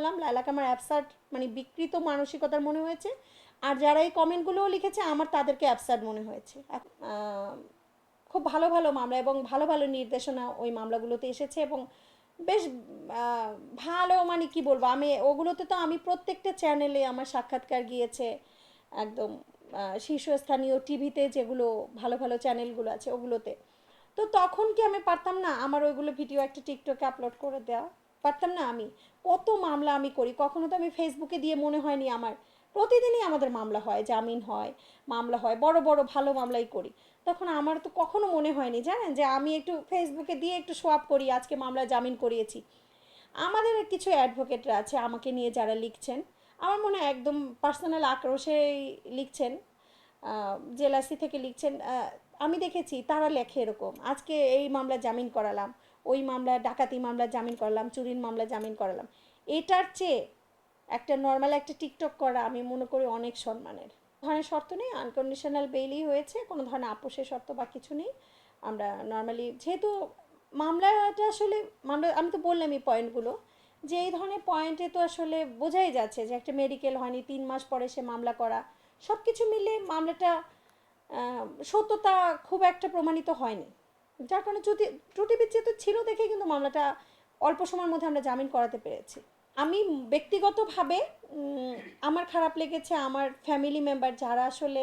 বললাম লাইলাকে আমার অ্যাবসার্ট মানে বিকৃত মানসিকতার মনে হয়েছে। আর যারা এই কমেন্টগুলোও লিখেছে, আমার তাদেরকে অ্যাবসার্ট মনে হয়েছে। খুব ভালো ভালো মামলা এবং ভালো ভালো নির্দেশনা ওই মামলাগুলোতে এসেছে এবং বেশ ভালো মানে কি বলব, আমি ওগুলোতে তো আমি প্রত্যেকটা চ্যানেলে আমার সাক্ষাৎকার গিয়েছে। একদম শীর্ষস্থানীয় টিভিতে যেগুলো ভালো ভালো চ্যানেলগুলো আছে ওগুলোতে। তো তখন কি আমি পারতাম না আমার ওইগুলো ভিডিও একটা টিকটকে আপলোড করে দেওয়া? পারতাম না আমি। কত মামলা আমি করি, কখনো তো আমি ফেসবুকে দিয়ে মনে হয়নি আমার। প্রতিদিনই আমাদের মামলা হয়, জামিন হয়, মামলা হয়, বড় বড় ভালো মামলাই করি। তখন আমার তো কখনো মনে হয়নি, জানেন? যে আমি একটু ফেসবুকে দিয়ে একটু সোয়াপ করি, আজকে মামলা জামিন করিয়েছি। আমাদের কিছু অ্যাডভোকেটরা আছে, আমাকে নিয়ে যারা লিখছেন, আমার মনে হয় একদম পার্সোনাল আক্রোশেই লিখছেন জেলাসি থেকে লিখছেন আমি দেখেছি, তারা লেখে এরকম, আজকে এই মামলা জামিন করালাম। ওই মামলা, ডাকাতি মামলা জামিন করালাম, চুরির মামলা জামিন করালাম। এটার চেয়ে একটা নর্মাল একটা টিকটক করা আমি মনে করি অনেক সম্মানের। ধরনের শর্ত নেই আনকন্ডিশনাল বেইলই হয়েছে, কোনো ধরনের আপোষের শর্ত বা কিছু নেই। আমরা নর্মালি যেহেতু মামলাটা আসলে, মামলা, আমি তো বললাম এই পয়েন্টগুলো যে এই ধরনের পয়েন্টে তো আসলে বোঝাই যাচ্ছে যে একটা মেডিকেল হয়নি, তিন মাস পরে সে মামলা করা সব কিছু মিলে মামলাটা সত্যতা খুব একটা প্রমাণিত হয়নি। যার কারণে যদি ত্রুটি বিচ্ছেদ ছিল দেখে কিন্তু মামলাটা অল্প সময়ের মধ্যে আমরা জামিন করাতে পেরেছি। আমি ব্যক্তিগতভাবে আমার খারাপ লেগেছে, আমার ফ্যামিলি মেম্বার যারা আসলে,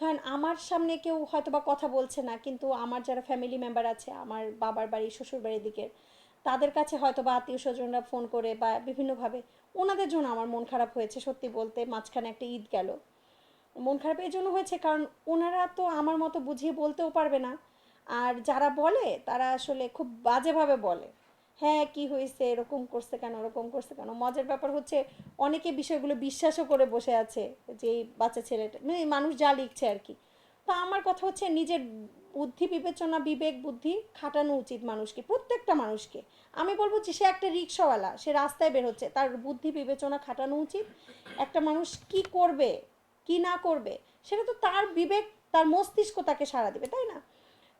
ধরেন আমার সামনে কেউ হয়তো বা কথা বলছে না, কিন্তু আমার যারা ফ্যামিলি মেম্বার আছে, আমার বাবার বাড়ি, শ্বশুর বাড়ির দিকের, তাদের কাছে হয়তো বা আত্মীয় স্বজনরা ফোন করে বা বিভিন্নভাবে, ওনাদের জন্য আমার মন খারাপ হয়েছে সত্যি বলতে, মাঝখানে একটা ঈদ গেল। মন খারাপ এই জন্য হয়েছে, কারণ ওনারা তো আমার মতো বুঝিয়ে বলতেও পারবে না। আর যারা বলে, তারা আসলে খুব বাজেভাবে বলে হ্যাঁ কি হয়েছে এরকম করছে কেন? ওরকম করছে কেন? মজার ব্যাপার হচ্ছে, অনেকে বিষয়গুলো বিশ্বাসও করে বসে আছে যে, এই বাচ্চা ছেলেটা মানে মানুষ যা লিখছে আর কি। তো আমার কথা হচ্ছে, নিজের বুদ্ধি বিবেচনা, বিবেক, বুদ্ধি খাটানো উচিত মানুষকে, প্রত্যেকটা মানুষকে। আমি বলব যে, সে একটা রিক্সাওয়ালা, সে রাস্তায় বের হচ্ছে, তার বুদ্ধি বিবেচনা খাটানো উচিত। একটা মানুষ কি করবে, কি না করবে, সেটা তো তার বিবেক, তার মস্তিষ্ক তাকে সাড়া দেবে, তাই না?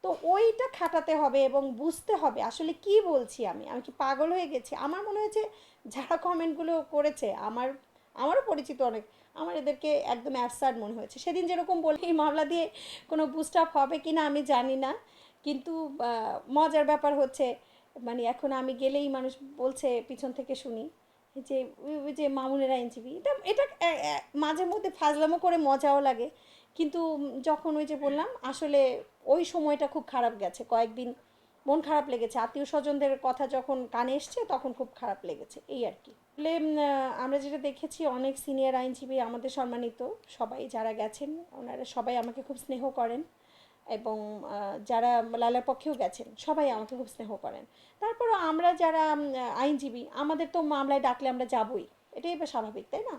তো ওইটা খাটাতে হবে এবং বুঝতে হবে আসলে কি বলছি আমি? আমি কি পাগল হয়ে গেছি? আমার মনে হয়েছে যারা কমেন্টগুলো করেছে, আমার, আমারও পরিচিত অনেক, আমার এদেরকে একদম অ্যাবসার্ড মনে হয়েছে। সেদিন যেরকম বলি এই মামলা দিয়ে কোনো বুস্ট আপ হবে কি না আমি জানি না, কিন্তু মজার ব্যাপার হচ্ছে মানে এখন আমি গেলেই মানুষ বলছে পিছন থেকে শুনি, যে যে মামুনের আইনজীবী, এটা এটা মাঝে মধ্যে ফাজলামো করে মজাও লাগে, কিন্তু যখন ওই যে বললাম, আসলে ওই সময়টা খুব খারাপ গেছে। কয়েকদিন মন খারাপ লেগেছে। আত্মীয় স্বজনদের কথা যখন কানে এসছে, তখন খুব খারাপ লেগেছে। এই আর কি। আসলে আমরা যেটা দেখেছি, অনেক সিনিয়র আইনজীবী আমাদের সম্মানিত, সবাই যারা গেছেন, ওনারা সবাই আমাকে খুব স্নেহ করেন এবং যারা লালার পক্ষেও গেছেন, সবাই আমাকে খুব স্নেহ করেন। তারপরও আমরা যারা আইনজীবী, আমাদের তো মামলায় ডাকলে আমরা যাবই। এটাই স্বাভাবিক, তাই না?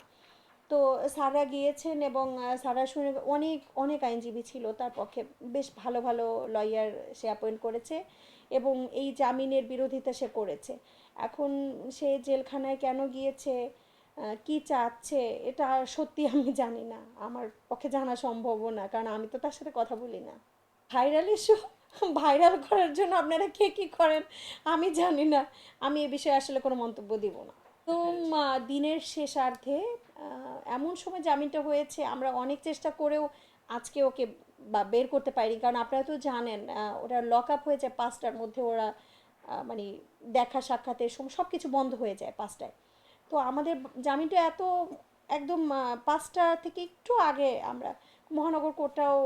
তো স্যাররা গিয়েছেন এবং স্যাররা শুনে অনেক অনেক আইনজীবী ছিল তার পক্ষে। বেশ ভালো ভালো লয়ার সে অ্যাপয়েন্ট করেছে এবং এই জামিনের বিরোধিতা সে করেছে। এখন সে জেলখানায় কেন গিয়েছে কি চাচ্ছে এটা সত্যি আমি জানি না। আমার পক্ষে জানা সম্ভবও না কারণ আমি তো তার সাথে কথা বলি না। ভাইরাল ইস্যু ভাইরাল করার জন্য আপনারা কে কী করেন? আমি জানি না। আমি এ বিষয়ে আসলে কোনো মন্তব্য দিব না। তো দিনের শেষার্ধে এমন সময় জামিনটা হয়েছে, আমরা অনেক চেষ্টা করেও আজকে ওকে বা বের করতে পারিনি। কারণ আপনারা তো জানেন ওরা লক আপ হয়ে যায় পাঁচটার মধ্যে, ওরা মানে দেখা সাক্ষাতের সময় সব কিছু বন্ধ হয়ে যায় পাঁচটায়। তো আমাদের জামিনটা এত একদম পাঁচটা থেকে একটু আগে আমরা মহানগর কোর্টটাও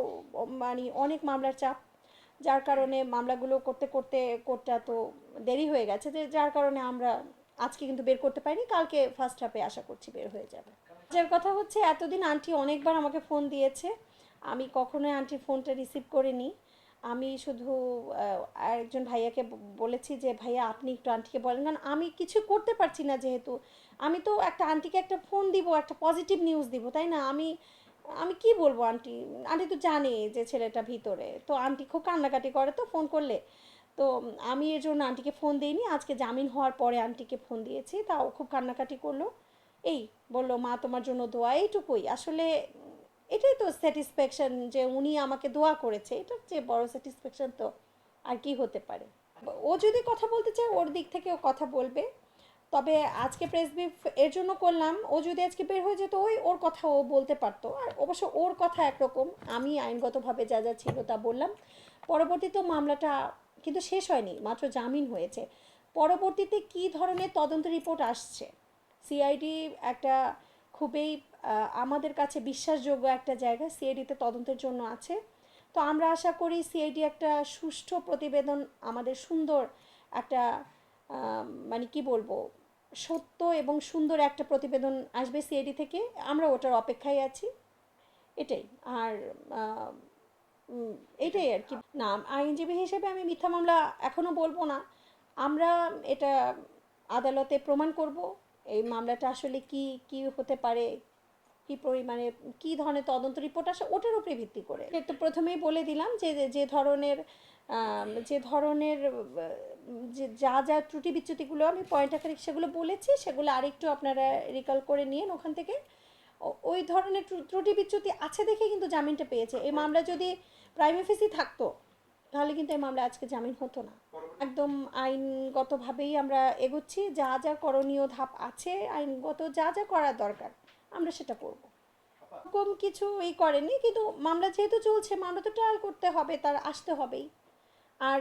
মানে অনেক মামলার চাপ, যার কারণে মামলাগুলো করতে করতে কোর্টটা তো দেরি হয়ে গেছে, যে যার কারণে আমরা আজকে কিন্তু বের করতে পারিনি, কালকে ফার্স্ট হাফে আশা করছি বের হয়ে যাবে। যার কথা হচ্ছে, এতদিন আন্টি অনেকবার আমাকে ফোন দিয়েছে। আমি কখনোই আন্টির ফোনটা রিসিভ করিনি। আমি শুধু আরেকজন ভাইয়াকে বলেছি যে, ভাইয়া, আপনি একটু আন্টিকে বলেন। কারণ আমি কিছু করতে পারছি না যেহেতু। আমি তো একটা আন্টিকে একটা ফোন দিব, একটা পজিটিভ নিউজ দিব, তাই না? আমি আমি কি বলব আন্টি আন্টি তো জানে যে ছেলেটা ভিতরে। তো আন্টি খুব কান্নাকাটি করে, তো ফোন করলে। তো আমি এর জন্য আন্টিকে ফোন দিইনি। আজকে জামিন হওয়ার পরে আন্টিকে ফোন দিয়েছি। তাও খুব কান্নাকাটি করল। এই, বলল, মা, তোমার জন্য দোয়া। এইটুকুই। আসলে, এটাই তো স্যাটিসফ্যাকশন যে উনি আমাকে দোয়া করেছে। এটার চেয়ে বড় স্যাটিসফ্যাকশন তো আর কি হতে পারে? ও যদি কথা বলতে চায়, ওর দিক থেকে ও কথা বলবে। তবে আজকে প্রেস ব্রিফ এর জন্য করলাম। ও যদি আজকে বের হয়ে যেত, ওই ওর কথা ও বলতে পারতো। আর অবশ্য ওর কথা একরকম। আমি আইনগতভাবে যা যা ছিল তা বললাম। পরবর্তীতে মামলাটা কিন্তু শেষ হয়নি, মাত্র জামিন হয়েছে। পরবর্তীতে কী ধরনের তদন্ত রিপোর্ট আসছে? সিআইডি একটা খুবই আমাদের কাছে বিশ্বাসযোগ্য একটা জায়গা সিআইডিতে তদন্তের জন্য আছে। তো আমরা আশা করি সিআইডি একটা সুষ্ঠু প্রতিবেদন, আমাদের সুন্দর একটা মানে কি বলব, সত্য এবং সুন্দর একটা প্রতিবেদন আসবে সিআইডি থেকে। আমরা ওটার অপেক্ষায় আছি। এটাই। আর এটাই আর কি। না, আইনজীবী হিসেবে আমি মিথ্যা মামলা এখনও বলব না। আমরা এটা আদালতে প্রমাণ করব, এই মামলাটা আসলে কি কি হতে পারে, কি পরিমাণে, কি ধরনের তদন্ত রিপোর্ট আসে, ওটার উপরে ভিত্তি করে। তো প্রথমেই বলে দিলাম যে যে ধরনের যে ধরনের, যে, যা যা ত্রুটি বিচ্যুতিগুলো আমি পয়েন্ট আকারে সেগুলো বলেছি, সেগুলো আরেকটু আপনারা রিকল করে নিন ওখান থেকে। ওই ধরনের ত্রুটি বিচ্যুতি আছে দেখে কিন্তু জামিনটা পেয়েছে। এই মামলা যদি প্রাইম অফিসই থাকতো। তাহলে কিন্তু এই মামলা আজকে জামিন হতো না। একদম আইনগতভাবেই আমরা এগোচ্ছি। যা যা করণীয় ধাপ আছে, আইনগত যা যা করার দরকার, আমরা সেটা করব। কম কিছু এই করেনি, কিন্তু মামলা যেহেতু চলছে, মামলা তো ট্রায়াল করতে হবে, তার আসতে হবেই। আর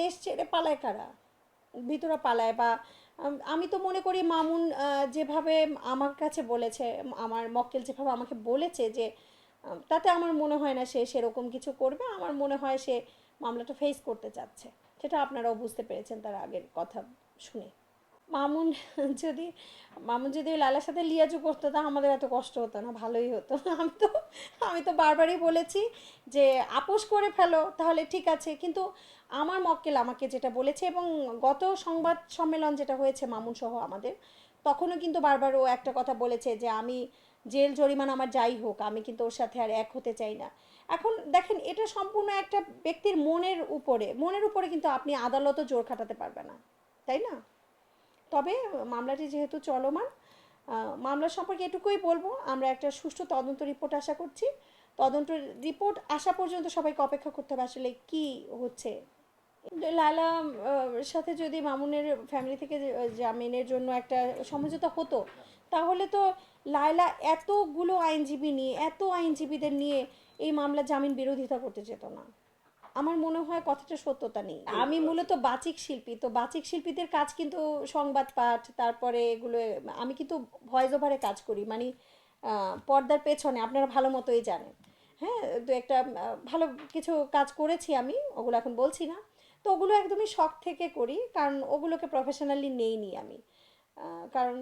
দেশ ছেড়ে পালায় কারা? ভিতরে পালায় বা, আমি তো মনে করি মামুন যেভাবে আমার কাছে বলেছে, আমার মক্কেল যেভাবে আমাকে বলেছে যে তাতে আমার মনে হয় না সে সেরকম কিছু করবে। আমার মনে হয় সে মামলাটা ফেস করতে চাচ্ছে। সেটা আপনারাও বুঝতে পেরেছেন তার আগের কথা শুনে। মামুন, যদি মামুন যদি ওই লালার সাথে লিয়াজু করতো, তা আমাদের এত কষ্ট হতো না, ভালোই হতো। আমি তো আমি তো বারবারই বলেছি যে, আপোষ করে ফেলো, তাহলে ঠিক আছে। কিন্তু আমার মক্কেল আমাকে যেটা বলেছে এবং গত সংবাদ সম্মেলন যেটা হয়েছে মামুন সহ আমাদের, তখনও কিন্তু বারবার ও একটা কথা বলেছে যে, আমি জেল, জরিমানা আমার যাই হোক, আমি কিন্তু ওর সাথে আর এক হতে চাই না। এখন দেখেন, এটা সম্পূর্ণ একটা ব্যক্তির মনের উপরে মনের উপরে কিন্তু আপনি আদালতও জোর খাটাতে পারবে না, তাই না? তবে মামলাটি যেহেতু চলমান মামলা সম্পর্কে এটুকুই বলব, আমরা একটা সুষ্ঠু তদন্ত রিপোর্ট আশা করছি। তদন্ত রিপোর্ট আসা পর্যন্ত সবাইকে অপেক্ষা করতে হবে আসলে কি হচ্ছে। লালা সাথে যদি মামুনের ফ্যামিলি থেকে জামিনের জন্য একটা সমঝোতা হতো তাহলে তো লায়লা এতগুলো আইনজীবী নিয়ে এত আইনজীবীদের নিয়ে এই মামলা জামিন বিরোধিতা করতে যেত না। আমার মনে হয় কথাটা সত্যতা নেই। আমি মূলত বাচিক শিল্পী তো বাচিক শিল্পীদের কাজ কিন্তু সংবাদ পাঠ তারপরে এগুলো আমি কিন্তু ভয়েস ওভারে কাজ করি। মানে পর্দার পেছনে আপনারা ভালো মতোই জানেন। হ্যাঁ দু একটা ভালো কিছু কাজ করেছি আমি ওগুলো এখন বলছি না। তো ওগুলো একদমই শখ থেকে করি কারণ ওগুলোকে প্রফেশনালি নেইনি আমি। আহ, কারণ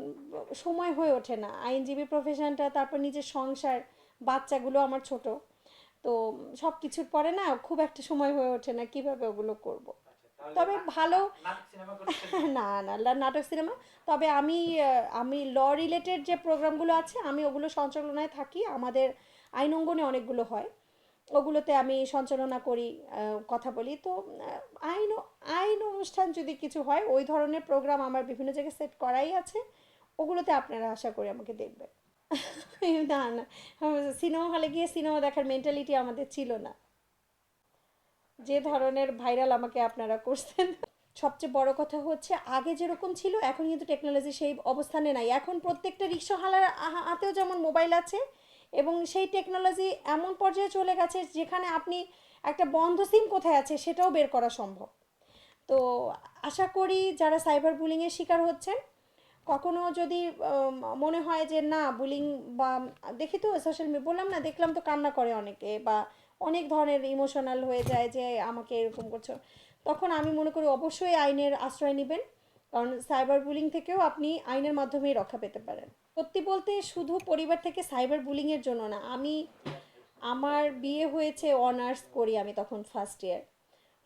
সময় হয়ে ওঠে না। আইনজীবী প্রফেশনটা তারপর নিজের সংসার বাচ্চাগুলো আমার ছোট। তো সব কিছুর পরে না খুব একটা সময় হয়ে ওঠে না কীভাবে ওগুলো করব? তবে ভালো না না নাটক সিনেমা তবে আমি আমি ল রিলেটেড যে প্রোগ্রামগুলো আছে আমি ওগুলো সঞ্চালনায় থাকি। আমাদের আইন অঙ্গনে অনেকগুলো হয়। ওগুলোতে আমি সঞ্চালনা করি কথা বলি। তো আইন আইন অনুষ্ঠান যদি কিছু হয়, ওই ধরনের প্রোগ্রাম আমার বিভিন্ন জায়গায় সেট করাই আছে। ওগুলোতে আপনারা আশা করি আমাকে দেখবেন। না না সিনেমা হলে গিয়ে সিনেমা দেখার মেন্টালিটি আমাদের ছিল না। যে ধরনের ভাইরাল আমাকে আপনারা করছেন। সবচেয়ে বড় কথা হচ্ছে, আগে যেরকম ছিল, এখন কিন্তু টেকনোলজি সেই অবস্থানে নাই। এখন প্রত্যেকটা রিক্সাওয়ালার হা- হাতেও যেমন মোবাইল আছে এবং সেই টেকনোলজি এমন পর্যায়ে চলে গেছে যেখানে আপনি একটা বন্ধ সিম কোথায় আছে সেটাও বের করা সম্ভব। তো আশা করি যারা সাইবার বুলিংয়ের শিকার হচ্ছেন, কখনো যদি মনে হয় যে না বুলিং বা, দেখি তো সোশ্যাল মিডিয়া বললাম না, দেখলাম তো কান্না করে অনেকে বা অনেক ধরনের ইমোশনাল হয়ে যায় যে আমাকে এরকম করছ, তখন আমি মনে করি অবশ্যই আইনের আশ্রয় নেবেন। কারণ সাইবার বুলিং থেকেও আপনি আইনের মাধ্যমেই রক্ষা পেতে পারেন। সত্যি বলতে শুধু পরিবার থেকে সাইবার বুলিংয়ের জন্য না, আমি, আমার বিয়ে হয়েছে অনার্স করি আমি তখন ফার্স্ট ইয়ার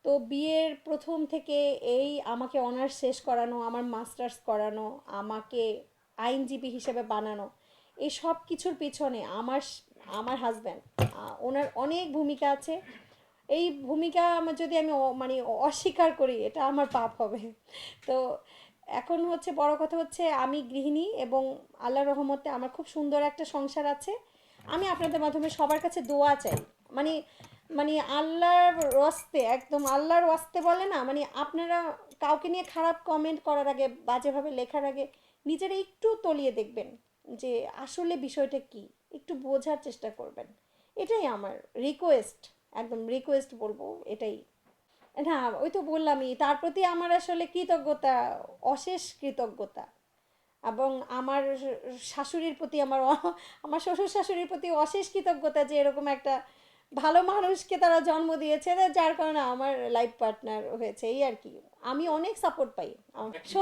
তো বিয়ের প্রথম থেকে এই আমাকে অনার্স শেষ করানো, আমার মাস্টার্স করানো, আমাকে আইনজীবী হিসেবে বানানো, এই সব কিছুর পিছনে আমার আমার হাজব্যান্ড ওনার অনেক ভূমিকা আছে। এই ভূমিকা আমার যদি আমি মানে অস্বীকার করি, এটা আমার পাপ হবে। তো এখন হচ্ছে বড় কথা হচ্ছে, আমি গৃহিণী এবং আল্লাহ রহমতে আমার খুব সুন্দর একটা সংসার আছে। আমি আপনাদের মাধ্যমে সবার কাছে দোয়া চাই। মানে মানে আল্লাহর ওয়াস্তে একদম আল্লাহর ওয়াস্তে বলে না মানে আপনারা কাউকে নিয়ে খারাপ কমেন্ট করার আগে, বাজেভাবে লেখার আগে নিজেরা একটু তলিয়ে দেখবেন যে আসলে বিষয়টা কি, একটু বোঝার চেষ্টা করবেন। এটাই আমার রিকোয়েস্ট একদম রিকোয়েস্ট বলব এটাই। না ওই তো বললামই তার প্রতি আমার আসলে কৃতজ্ঞতা অশেষ কৃতজ্ঞতা। এবং আমার শাশুড়ির প্রতি আমার আমার শ্বশুর শাশুড়ির প্রতি অশেষ কৃতজ্ঞতা যে এরকম একটা ভালো মানুষকে তারা জন্ম দিয়েছে যার কারণে আমার লাইফ পার্টনার হয়েছে এই আর কি। আমি অনেক সাপোর্ট পাই আমার সত্যি।